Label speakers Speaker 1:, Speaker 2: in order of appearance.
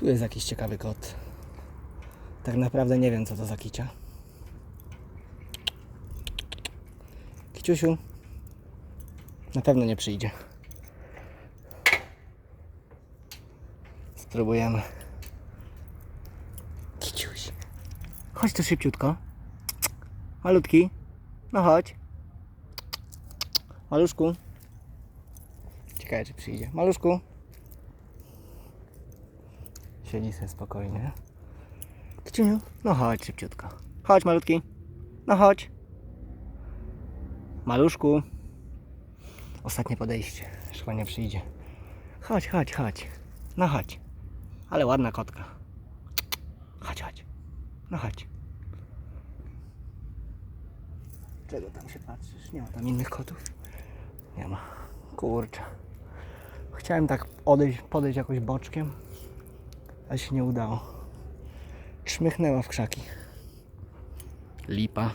Speaker 1: Tu jest jakiś ciekawy kot. Tak naprawdę nie wiem, co to za kicia. Kiciusiu. Na pewno nie przyjdzie. Spróbujemy. Kiciuś. Chodź tu szybciutko. Malutki. No chodź. Maluszku. Ciekawe, czy przyjdzie. Maluszku. Siedzi sobie spokojnie. Kciuniu, no chodź szybciutko. Chodź malutki. No chodź. Maluszku. Ostatnie podejście. Chyba nie przyjdzie. Chodź, chodź, chodź. No chodź. Ale ładna kotka. Chodź, chodź. No chodź. Czego tam się patrzysz? Nie ma tam innych kotów? Nie ma. Kurczę. Chciałem tak odejść, podejść jakoś boczkiem, ale się nie udało. Czmychnęła w krzaki. Lipa.